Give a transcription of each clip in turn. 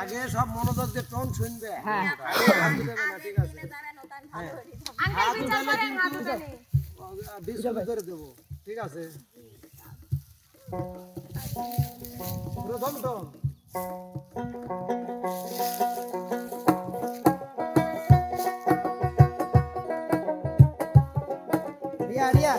আগে সব মনোযোগ দিয়ে টোন শুনবে। হ্যাঁ। ঠিক আছে? হাত উঠালে কিন্তু করে দেবো ঠিক আছে? প্রথম টোন। রিয়া রিয়া।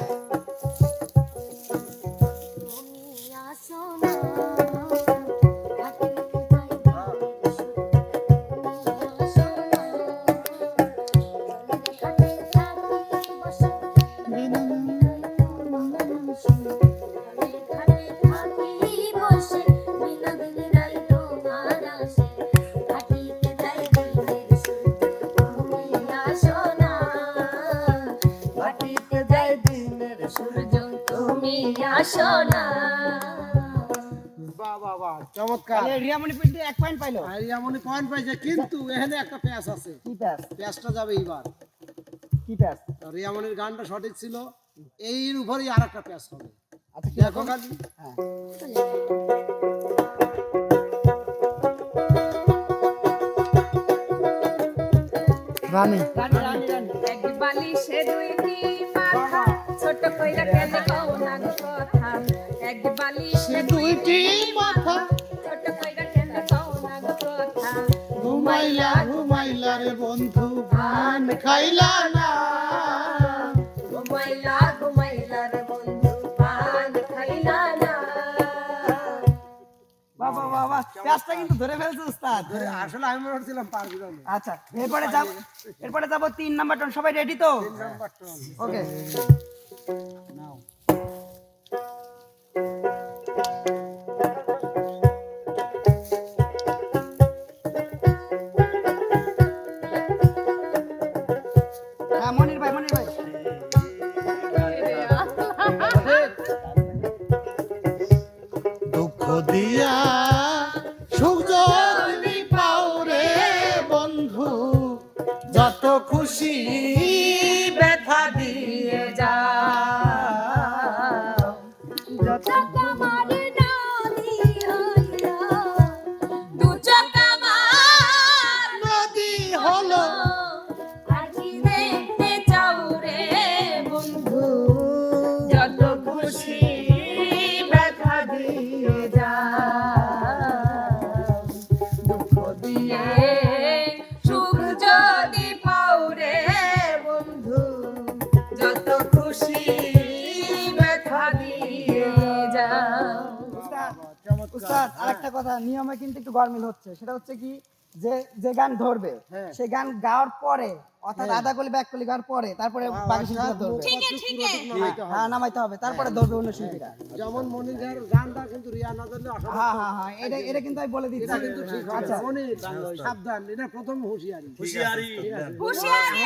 চমৎকার। রিয়ামণি পিন্টু এক পয়েন্ট পাইলো। আর পয়েন্ট পাইছে কিন্তু এখানে একটা প্যাচ আছে। কি প্যাস প্যাচটা যাবে এইবার। কি প্যাস রিয়ামনির গানটা সঠিক ছিল। এর উপরেই আর একটা প্যাচ হবে। আচ্ছা দেখো খালি। হ্যাঁ। রানী। রানী রানী রানী। এক বালিশে দুইটি মাথা? ছোট কইরা কেন কও না কথা? এক বালিশে দুইটি মাথা? ঘুমাইলা ঘুমাইলা রে বন্ধু ভান খাইলা না। ঘুমাইলা ঘুমাইলা রে বন্ধু পান খাইলা না। বাহ বাহ প্যাসটা কিন্তু ধরে ফেলছে উস্তাদ। ধরে আসলে আমি মনে করছিলাম পারবি না। আচ্ছা এরপরে যাব এরপরে যাব তিন নাম্বার টন। সবাই রেডি তো? Number tone. ওকে নাও দিয়া আরেকটা কথা নিয়মে কিন্তু একটু গরমিল হচ্ছে। সেটা হচ্ছে কি যে যে গান ধরবে হ্যাঁ। সেই গান গাওয়ার পরে অর্থাৎ আধা কলি ব্যাক কলি গাওয়ার পরে তারপরে বাকি শিল্পীরা ধরবে। হ্যাঁ নামাইতে হবে। তারপরে ধরবে অন্য শিল্পীরা। যেমন মনির গানটা কিন্তু রিয়া না ধরলে হ্যাঁ হ্যাঁ হ্যাঁ এটা এটা কিন্তু আমি বলে দিচ্ছি। কিন্তু ঠিক আচ্ছা। মনির সাবধান এটা প্রথম হুঁশিয়ারি। হুঁশিয়ারি। হুঁশিয়ারি!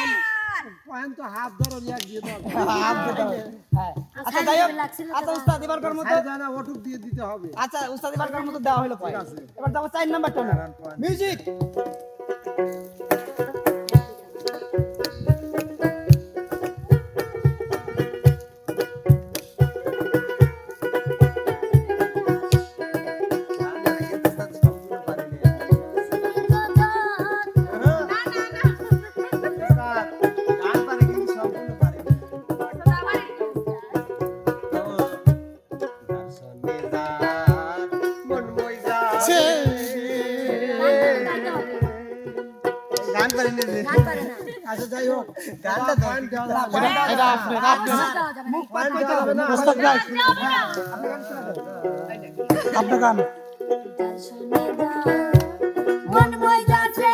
পয়েন্ট তো হাত ধরো দিয়ে দাও। হাত দিতে হ্যাঁ। আচ্ছা যাই হোক আচ্ছা উস্তাদ এবার করার মতো জানা ওটুক দিয়ে দিতে হবে। আচ্ছা উস্তাদ এবার মতো দেওয়া হলো পয়েন্ট এবার যাব চার নাম্বার টোনে মিউজিক ভাই আপনার গান। মন বই যাচ্ছে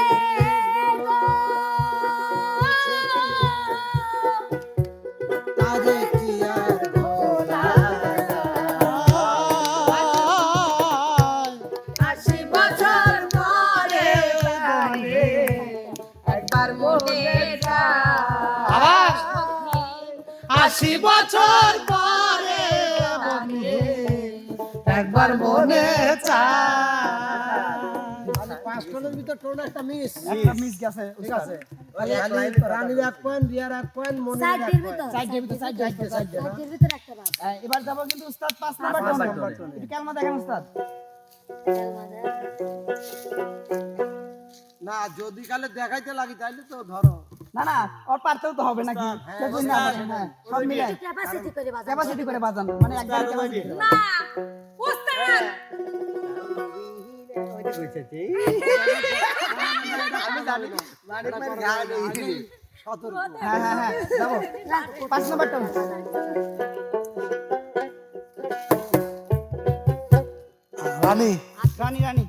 আবার? আশি বছর ভিতর একটা মিস একটা মিস গেছে ঠিক আছে। রানীর এক পয়েন্ট রিয়ার এক পয়েন্ট মনির এক পয়েন্ট সাইড ভিতর সাইড সাইড সাইড এবার যাব কিন্তু উস্তাদ পাঁচ নাম্বার টোনে একটু ক্যালমা দেখেন উস্তাদ। না যদি কালে দেখাইতে লাগি তাইলে তো ধরো। না না ওর পারতেও তো হবে নাকি? হ্যাঁ, হ্যাঁ সব মিলে। ক্যাপাসিটি করে বাজানো। ক্যাপাসিটি করে বাজানো মানে একবার ক্যাপাসিটি না উস্তাদ! পাঁচ নম্বর টোন রানী। রানী রানী।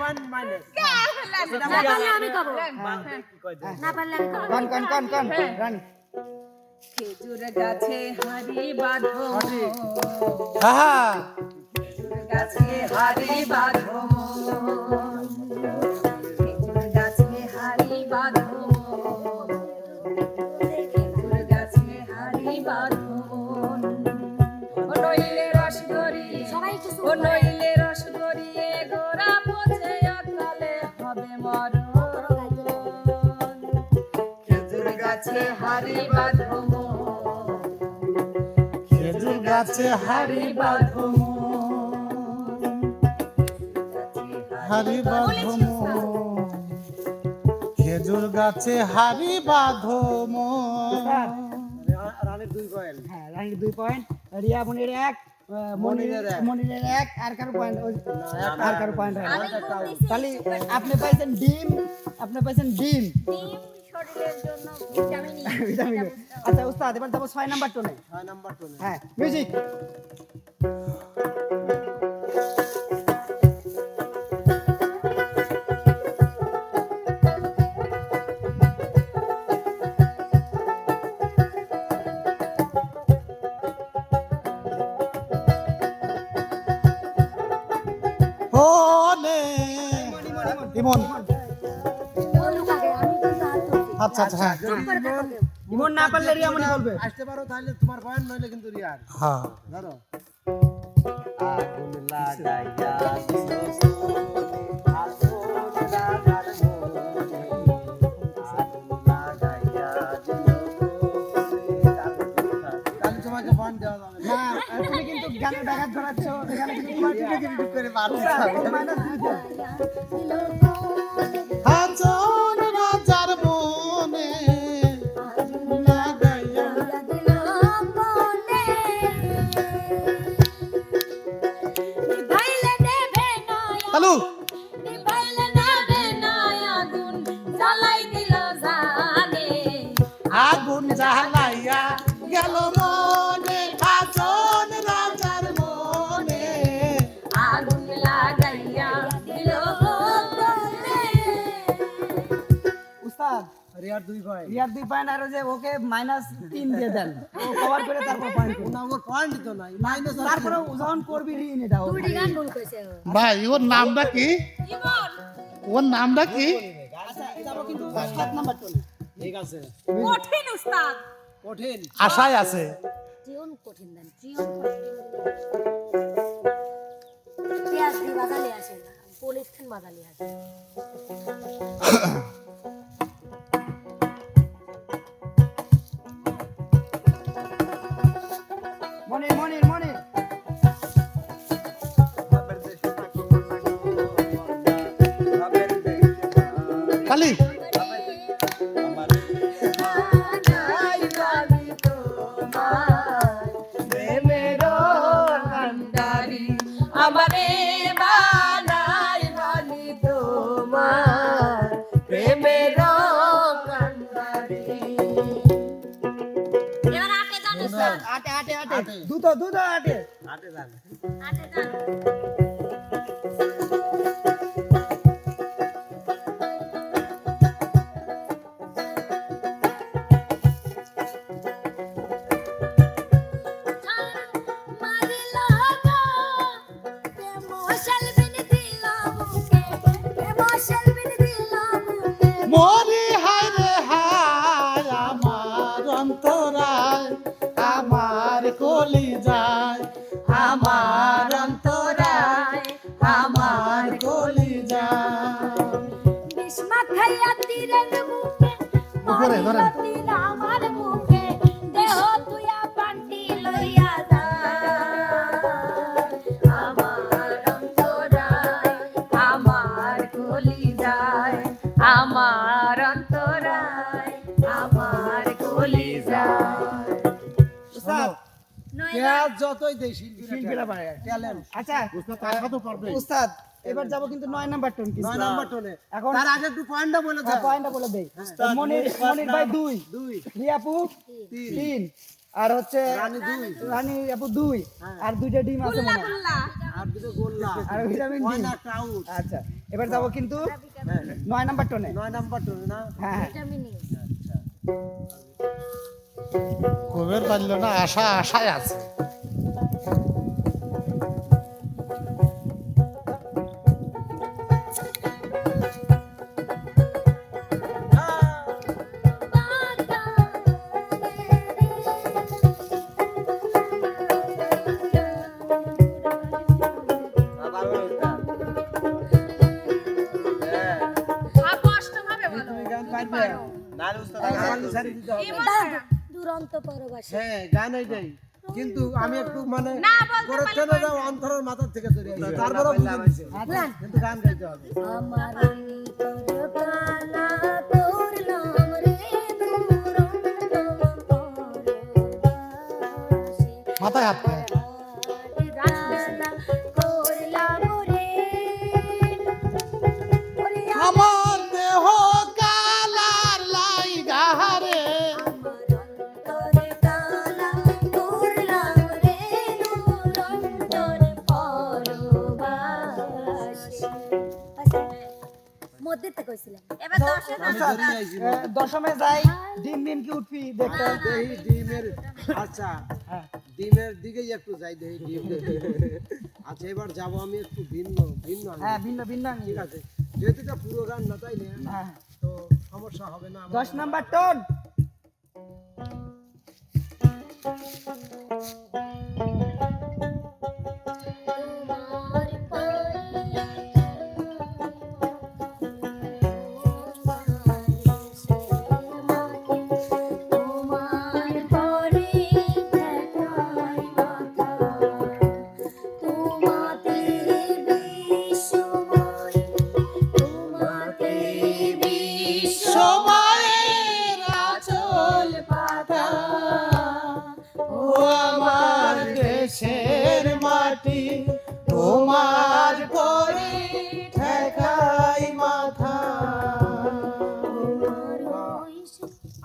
পয়েন্ট মাইনাস না পারলে আমি খাব। না পারলে আমি খাব। কন কন কন কন? রানী। খেজুর গাছে হারি বাঁধো খেজুর গাছে হারি বাঁধো খেজুর গাছে হারি বাঁধো খেজুর গাছে হারি বাঁধো ও নইলে রস ও নইলে রস গরিয়ে গোরা পচে অকালে হবে মরণ। খেজুর গাছে হারি বাঁধো গাছে হারি বাঁধো হারি বাঁধো খেজুর গাছে হারি বাঁধো রানের দুই পয়েন্ট হ্যাঁ রানীর দুই পয়েন্ট রিয়া মনির এক মনিরের এক। আর কারও পয়েন্ট আর কারও পয়েন্ট তাহলে আপনি পাইছেন ডিম আপনি পাইছেন ডিম। শরীরের জন্য ভিটামিন ই ভিটামিন আচ্ছা উস্তাদ এবার যাব ছয় নাম্বার টোনে ছয় নাম্বার টোনে নেই হ্যাঁ মিউজিক। আচ্ছা আচ্ছা হ্যাঁ। ইমন না পারলে রিয়া মনি বলবে আসতে পারো তাহলে তোমার পয়েন্ট নইলে কিন্তু রিয়ার হ্যাঁ ধরো তাহলে তোমাকে পয়েন্ট দেওয়া যাবে না। না আর তুমি কিন্তু গানের ব্যাঘাত ধরাচ্ছ এখানে কিন্তু করে মারতে আগুন জ্বালাইয়া গেল মনে হাজন রাজার মনে। উস্তাদ রিয়ার দুই পয়েন্ট রিয়ার দুই পয়েন্ট আর যে ওকে মাইনাস তিন দিয়ে দেন। ও কভার করে তারপর পয়েন্ট না ওর পয়েন্ট তো নাই মাইনাস তারপরে যখন করবি ঋণ এটা ও। ভাই ওর নামটা কি? ওর নামটা কি? সাত নাম্বার টোনে। ঠিক আছে। কঠিন উস্তাদ। কঠিন। আশায় আছে। জিওন কঠিন দেন পেঁয়াজ দিয়ে আসে না পলিথিন বাজালে আসে যতই দেই শিল্পীরা ট্যালেন্ট আচ্ছা টাকা তো পারবে উস্তাদ এবার যাব কিন্তু নয় নাম্বার টোন কিন্তু নয় নাম্বার টোনে এখন তার আগে একটু পয়েন্টটা বলে হ্যাঁ দাও। পয়েন্টটা বলে দেই। মনির মনির ভাই দুই দুই। রিয়াপু তিন। তিন আর হচ্ছে রানী দুই। রানী আপু দুই আর দুইটা ডিম আছে মনে আর দুটো গোল্লা। আর ভিটামিন ডি। আচ্ছা এবার যাব কিন্তু নয় নাম্বার টোনে নয় নাম্বার টোনে না? হ্যাঁ হ্যাঁ। কবের পারল না আশা আশায় আছে। কিন্তু আমি একটু মানে না, বলতে যাও অন্তরের মাথার থেকে তৈরি তারপরে বুঝে নিছে কিন্তু গান গাইতে হবে। মাথায় হাত দশমে যাই ডিম ডিম কি উঠবি দেখতে? দেহি ডিমের আচ্ছা ডিমের দিকেই একটু যাই দেহি ডিম। আচ্ছা এবার যাব আমি একটু ভিন্ন ভিন্ন হ্যাঁ ভিন্ন ভিন্ন ঠিক আছে যেহেতু পুরো গান না তাই না? হ্যাঁ। তো সমস্যা হবে না দশ নাম্বার টোন।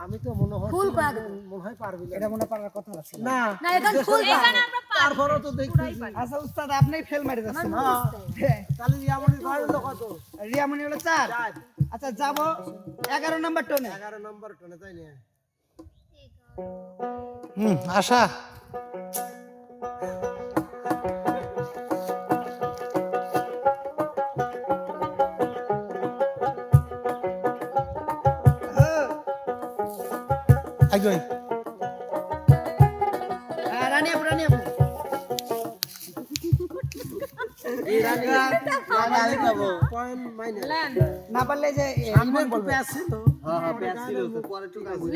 আমি তো মনে হয় ফুল। মনে হয় পারবি এটা মনে পারার কথা আছে না। না এখন ফুল পাগল। তারপরও তো দেখছি। আচ্ছা উস্তাদ আপনি ফেল মারি যাচ্ছেন হ্যাঁ, তাহলে ইয়ামনি পারল কত রিয়ামণি হলো চার। চার। আচ্ছা যাব এগারো নাম্বার টোনে। এগারো নম্বর টোনে তাই না? হুম আশা। হ্যাঁ, মাইনাস না পারলে আমি একটু প্যাস ছিল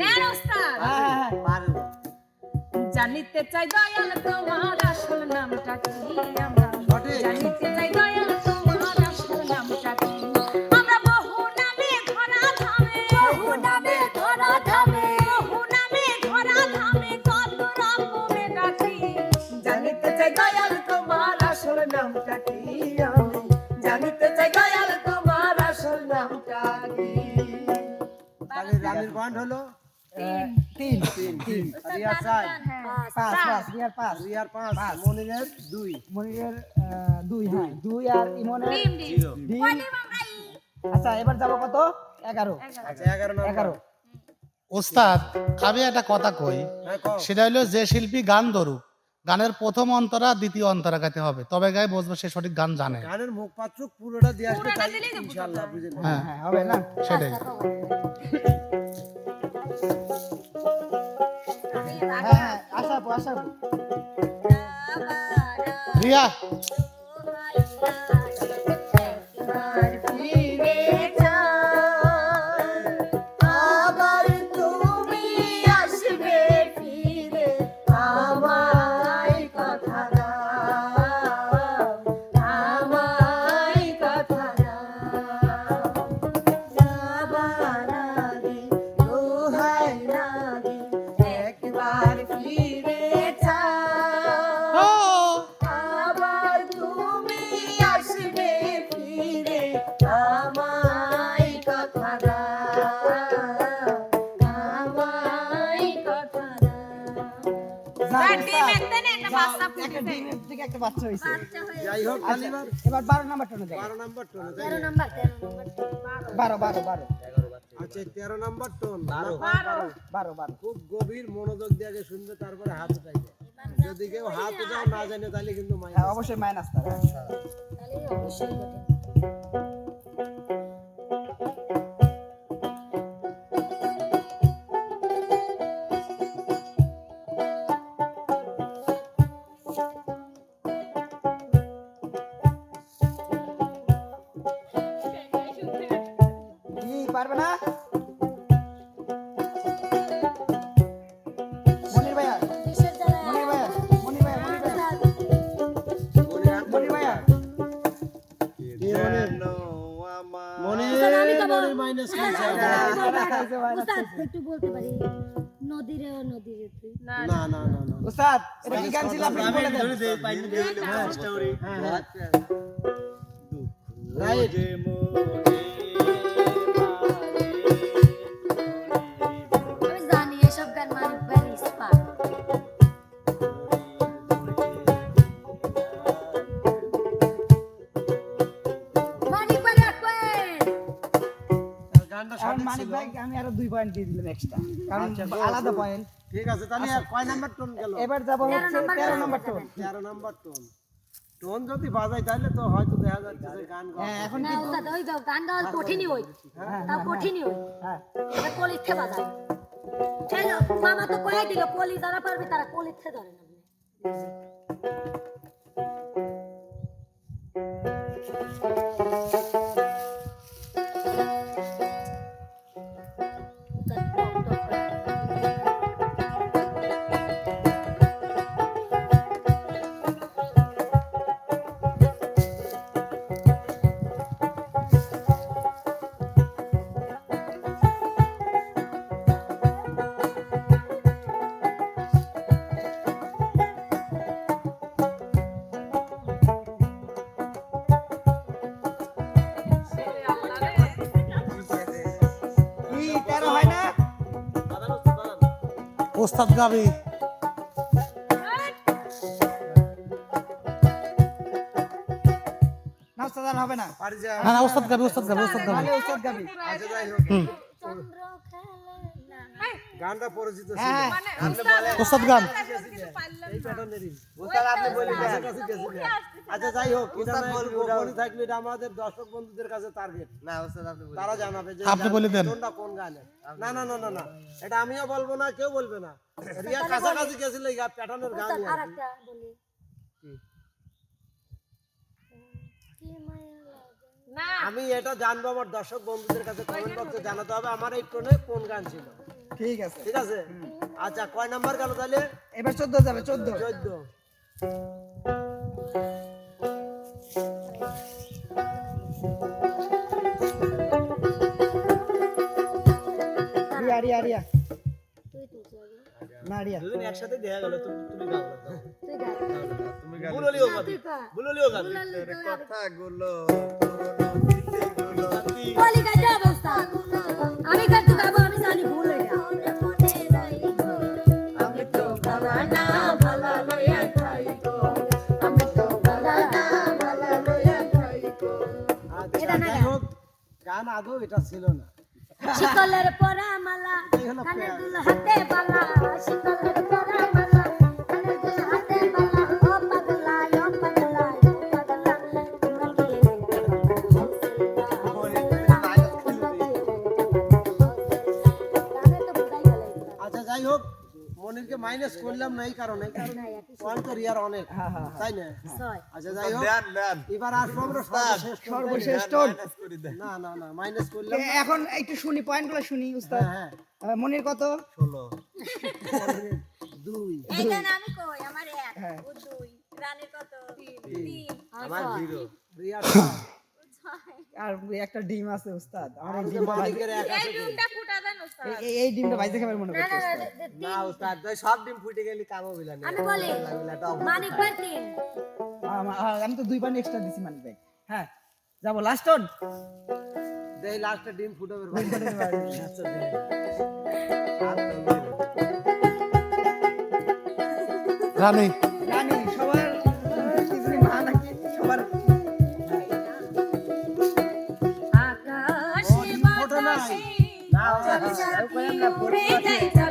নেন ওস্তাদ হ্যাঁ হ্যাঁ হ্যাঁ জানিতে চাই দয়াল তোমার আসল নামটা কি আমরা? জানিতে চাই দয়াল রানীর পয়েন্ট হলো তিন তিন তিন রিয়া চার পাঁচ পাঁচ রিয়ার পাঁচ রিয়ার পাঁচ মনিরের দুই মনিরের দুই হ্যাঁ দুই আর ইমনের ডিম আচ্ছা এবার যাব কত? এগারো। আচ্ছা এগারো এগারো। ওস্তাদ আমি একটা কথা কই। হ্যাঁ সেটা হলো যে শিল্পী গান ধরুক। গানের প্রথম অন্তরা দ্বিতীয় অন্তরা গাইতে হবে। তবে গায়ে বুঝবে সে সঠিক গান জানে। গানের মুখ পাত্র পুরোটা দিয়ে আসবে তাই ইনশাআল্লাহ হ্যাঁ হবে না? সেটাই। হ্যাঁ আশা আপু আশা আপু রিয়া এবার এবার বারো নাম্বার টোনে বারো নাম্বার টোন তেরো নাম্বার বারো। বারো বারো আচ্ছা তেরো নাম্বার টোন বারো। বারো। বারো। খুব গভীর মনোযোগ দিয়ে আগে শুনবে তারপরে হাত উঠাইবে। যদি কেউ হাত উঠাও না জানে তাহলে কিন্তু হ্যাঁ অবশ্যই মাইনাস তাহলে। অবশ্যই উস্তাদ এটা কি গান ছিল? আপনি বলে দেন? রাইট মানিক ছিল। ভাই আমি আরও দুই পয়েন্ট দিয়ে দিলাম এক্সট্রা কারণ আলাদা পয়েন্ট ঠিক আছে তাহলে আর কয় নাম্বার টোন গেল? এবার যাব হচ্ছে তেরো নম্বর টোন। তেরো নাম্বার টোন। টোন যদি বাজাই তাহলে তো হয়তো দেখা যাচ্ছে যে গান গাও হ্যাঁ এখন কিন্তু ওই গাও গান গাও কঠিনই ওই। তাও কঠিনই হই হ্যাঁ। এটা কলিথে বাজাই চলো মামা তো কয়ে দিল কলি যারা পারবে তারা কলিথে ধরে না কি তেরো হয় না? ওস্তাদ গাবি। হবে না। না না ওস্তাদ গাবি ওস্তাদ গাবি ওস্তাদ গাবি। ওস্তাদ গাবি। আচ্ছা যাই হোক চন্দ্র খেলে না গানটা পরিচিত ছিল। হ্যাঁ ওস্তাদ গান। আচ্ছা যাই হোক থাকলে এটা আমাদের দর্শক বন্ধুদের কাছে টার্গেট না তারা জানাবে যে আপনি বলে দেন। কোনটা কোন গানে। না না না না না। এটা আমিও বলব না কেউ বলবে না। রিয়া কাছাকাছি গেছিল এই প্যাটার্নের গান আর একটা বলি। আমি এটা জানব আমার দর্শক বন্ধুদের কাছে কমেন্ট বক্সে জানাতে হবে আমার এই টোনে কোন গান ছিল? ঠিক আছে। ঠিক আছে? আচ্ছা কয় নাম্বার গেল তাহলে এবার চোদ্দ যাবে চোদ্দ। চোদ্দ। রিয়া রিয়া রিয়া। না রিয়া। একসাথে দেখা গেল তুমি তুমি গাও তুই গা বুললিও গাবি। তুই গা বুললিও গাবি। বলি গাইতে অবস্থা গান আদৌ এটা ছিল না। শিকলের পরা মালা কানের দুল হাতে বালা। শিকলের পরা মালা মাইনাস করলাম না এই কারণে। কারণ পয়েন্ট তো রিয়ার অনেক তাই না? আচ্ছা যাই হোক। এবার আসব আমরা সর্বশেষ টোন। না না না মাইনাস করলাম। এখন একটু শুনি পয়েন্টগুলো শুনি উস্তাদ। হ্যাঁ মনির কত? দুই। এইখানে আমি কই? আমার এক। হ্যাঁ। ও দুই। রানের কত? তিন। আমার জিরো। রিয়ার আর একটা ডিম আছে উস্তাদ। আমার এই ডিমটা মালিকের এক আছে দুই। ডিমটা ফুটা দেন ওস্তাদ এই- ডিমটা ভাইজে খাবার মনে না করছে না না, উস্তাদ। উস্তাদ ভাই সব ডিম ফুটে গেলি কামো বিলানি আমি বলি মানিক ভাই তিন। আমি তো দুই পানি এক্সট্রা দিছি মানিক ভাই। হ্যাঁ যাব লাস্ট টোন দেই লাস্টে ডিম ফুটাবে আচ্ছা রানী la puerta.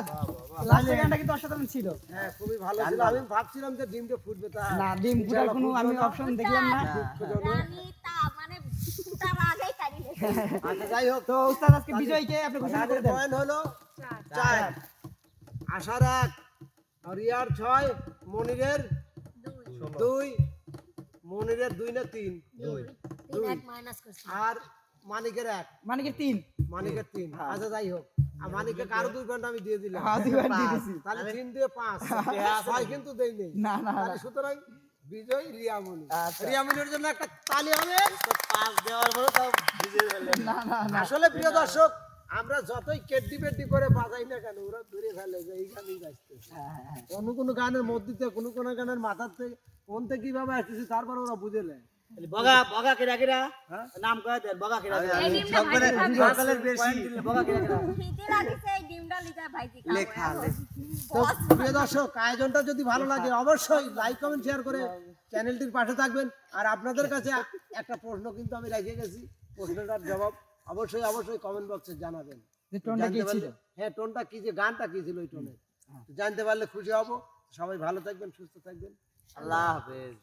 উস্তাদ লাস্টের গানটা কিন্তু অসাধারণ ছিল। হ্যাঁ খুবই ভালো ছিল। আমি ভাবছিলাম যে ডিমটা ফুটবে তা না ডিম ফুটার কোনো আমি অপশন দেখলাম না। আমি তা মানে আগেই আচ্ছা যাই হোক। তো উস্তাদ আজকে বিজয়কে আপনি ঘোষণা করে দেন। পয়েন্ট হলো চার। আশার এক রিয়ার ছয় মনিরের দুই। মনিরের দুই না তিন? তিন এক মাইনাস করছি। আর মানিকের এক। মানে কি তিন। মানিকের তিন। আচ্ছা যাই হোক। কারও দুই পয়েন্ট আমি দিয়ে দিলাম। হ্যাঁ, দুই point দিয়ে দিছি। তাহলে তিন দিয়ে পাঁচ। ছয় কিন্তু দেই নেই। না না সুতরাং বিজয় রিয়ামণি। আচ্ছা। রিয়ামণির জন্য একটা তালি হবে। না না না। আসলে প্রিয় দর্শক আমরা যতই কেড্ডি বেড্ডি করে বাজাই না কেন ওরা ধরে ফেলে যে এই গানই বাজতেছে হ্যাঁ, হ্যাঁ, হ্যাঁ। কোনো কোনো গানের মধ্যে কোনো কোনো গানের মাথার থেকে কোন থেকে কীভাবে আসতেছে তারপর ওরা বুঝে নেয়। বগা বগা কেরা কেরা? হ্যাঁ? নাম কয়ে দেন বগা কেরা কেরা? এই ডিমটা ভাজি খাবে। সকালের বেশি। বগা কেরা কেরা? খিদে লাগছে ডিমটা লিখা ভাইজি খাব। তো প্রিয় দর্শক আয়োজনটা যদি ভালো লাগে অবশ্যই লাইক কমেন্ট শেয়ার করে চ্যানেলটির পাশে থাকবেন। আর আপনাদের কাছে একটা প্রশ্ন কিন্তু আমি রেখে গেছি। প্রশ্নটার জবাব অবশ্যই অবশ্যই কমেন্ট বক্সে জানাবেন। টোনটা কি ছিল? হ্যাঁ টোনটা কি যে গানটা কি ছিল ওই টোনের? জানতে পারলে খুশি হব। সবাই ভালো থাকবেন সুস্থ থাকবেন। আল্লাহ হাফেজ।